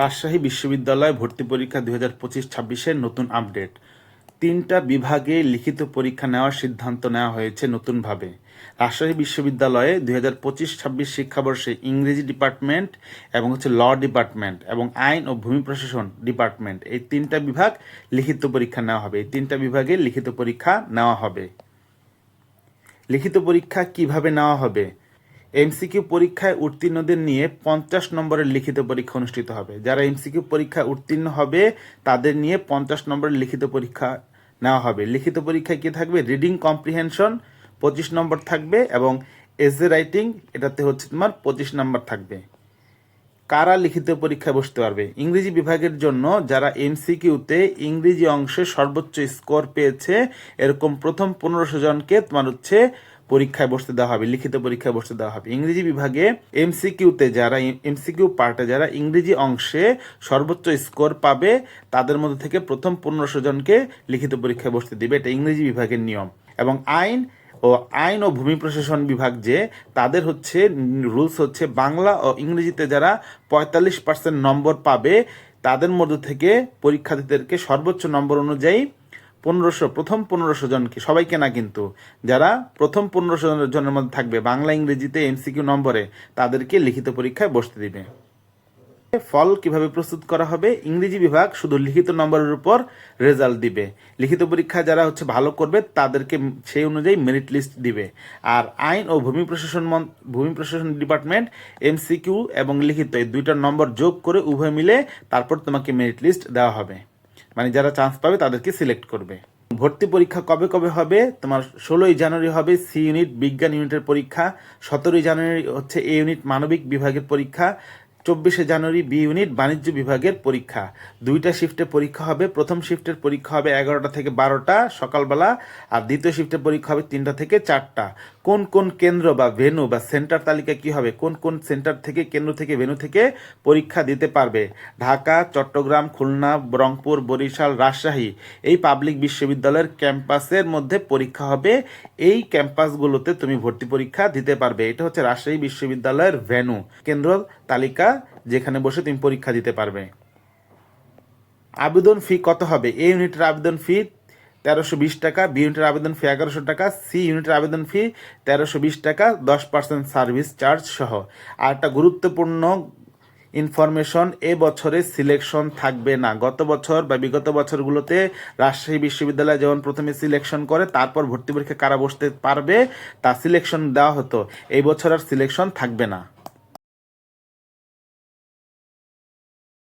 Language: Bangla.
রাজশাহী বিশ্ববিদ্যালয় ভর্তি পরীক্ষা দুই হাজার পঁচিশ ছাব্বিশের নতুন আপডেট। তিনটা বিভাগে লিখিত পরীক্ষা নেওয়ার সিদ্ধান্ত নেওয়া হয়েছে নতুনভাবে। রাজশাহী বিশ্ববিদ্যালয়ে দুই হাজার পঁচিশ ছাব্বিশ শিক্ষাবর্ষে ইংরেজি ডিপার্টমেন্ট এবং হচ্ছে ল ডিপার্টমেন্ট এবং আইন ও ভূমি প্রশাসন ডিপার্টমেন্ট এই তিনটা বিভাগ লিখিত পরীক্ষা নেওয়া হবে। এই তিনটা বিভাগে লিখিত পরীক্ষা নেওয়া হবে। লিখিত পরীক্ষা কীভাবে নেওয়া হবে? এমসিকিউ পরীক্ষায় উত্তীর্ণদের নিয়ে পঞ্চাশ নম্বরের লিখিত পরীক্ষা অনুষ্ঠিত হবে। যারা এমসিকিউ পরীক্ষায় উত্তীর্ণ হবে, তাদের নিয়ে পঞ্চাশ নম্বরের লিখিত পরীক্ষা নেওয়া হবে। লিখিত পরীক্ষায় কি থাকবে? রিডিং কম্প্রিহেনশন পঁচিশ নম্বর থাকবে এবং এসে রাইটিং, এটাতে হচ্ছে তোমার পঁচিশ নম্বর থাকবে। কারা লিখিত পরীক্ষায় বসতে পারবে? ইংরেজি বিভাগের জন্য যারা এমসিকিউতে ইংরেজি অংশে সর্বোচ্চ স্কোর পেয়েছে, এরকম প্রথম পনেরোশো জনকে তোমার হচ্ছে পরীক্ষায় বসতে দেওয়া হবে, লিখিত পরীক্ষায় বসতে দেওয়া হবে। ইংরেজি বিভাগে এমসিকিউতে যারা এমসিকিউ পার্টে যারা ইংরেজি অংশে সর্বোচ্চ স্কোর পাবে, তাদের মধ্যে থেকে প্রথম পনেরোশো জনকে লিখিত পরীক্ষায় বসতে দিবে। এটা ইংরেজি বিভাগের নিয়ম। এবং আইন ও আইন ও ভূমি প্রশাসন বিভাগ যে, তাদের হচ্ছে, রুলস হচ্ছে বাংলা ও ইংরেজিতে যারা পঁয়তাল্লিশ পার্সেন্ট নম্বর পাবে, তাদের মধ্যে থেকে পরীক্ষার্থীদেরকে সর্বোচ্চ নম্বর অনুযায়ী পনেরোশো, প্রথম পনেরোশো জনকে সবাইকে না কিন্তু। যারা প্রথম পনেরোশো জনের মধ্যে থাকবে, বাংলা, ইংরেজিতে এমসিকিউ নম্বরে তাদেরকে লিখিত পরীক্ষায় বসতে দিবে। ফল কীভাবে প্রস্তুত করা হবে? ইংরেজি বিভাগ শুধু লিখিত নম্বরের উপর রেজাল্ট দিবে। লিখিত পরীক্ষা যারা হচ্ছে ভালো করবে, তাদেরকে সেই অনুযায়ী মেরিট লিস্ট দিবে। আর আইন ও ভূমি প্রশাসন ভূমি প্রশাসন ডিপার্টমেন্ট, এমসিকিউ এবং লিখিত এই দুইটা নম্বর যোগ করে উভয় মিলে তারপর তোমাকে মেরিট লিস্ট দেওয়া হবে। মানে যারা চান্স পাবে তাদেরকে সিলেক্ট করবে। ভর্তি পরীক্ষা কবে কবে হবে? তোমার ষোলোই জানুয়ারি হবে সি ইউনিট বিজ্ঞান ইউনিটের পরীক্ষা, সতেরোই জানুয়ারি হচ্ছে এ ইউনিট মানবিক বিভাগের পরীক্ষা চব্বিশে জানুয়ারি বি ইউনিট বাণিজ্য বিভাগের পরীক্ষা। দুইটা শিফটে পরীক্ষা হবে। প্রথম শিফটের পরীক্ষা হবে এগারোটা থেকে বারোটা সকালবেলা আর দ্বিতীয় শিফটের পরীক্ষা হবে তিনটা থেকে চারটা। কোন কোন কেন্দ্র বা ভেনু বা সেন্টার তালিকা কি হবে? কোন কোন সেন্টার থেকে, কেন্দ্র থেকে ভেনু থেকে পরীক্ষা দিতে পারবে? ঢাকা, চট্টগ্রাম, খুলনা, রংপুর, বরিশাল, রাজশাহী এই পাবলিক বিশ্ববিদ্যালয়ের ক্যাম্পাসের মধ্যে পরীক্ষা হবে। এই ক্যাম্পাসগুলোতে তুমি ভর্তি পরীক্ষা দিতে পারবে। এটা হচ্ছে রাজশাহী বিশ্ববিদ্যালয়ের ভেনু কেন্দ্র তালিকা যেখানে বসে তুমি পরীক্ষা দিতে পারবে। আবেদন ফি কত হবে? এ ইউনিটের আবেদন ফি তেরোশো বিশ টাকা, বি ইউনিটের আবেদন ফি এগারোশো টাকা, সি ইউনিটের আবেদন ফি তেরোশো বিশ টাকা, দশ পার্সেন্ট সার্ভিস চার্জ সহ। আর একটা গুরুত্বপূর্ণ ইনফরমেশন, এ বছরে সিলেকশন থাকবে না। গত বছর বা বিগত বছরগুলোতে রাজশাহী বিশ্ববিদ্যালয় যেমন প্রথমে সিলেকশন করে, তারপর ভর্তি পরীক্ষা কারা বসতে পারবে, তা সিলেকশন দেওয়া হতো। এই বছর আর সিলেকশন থাকবে না।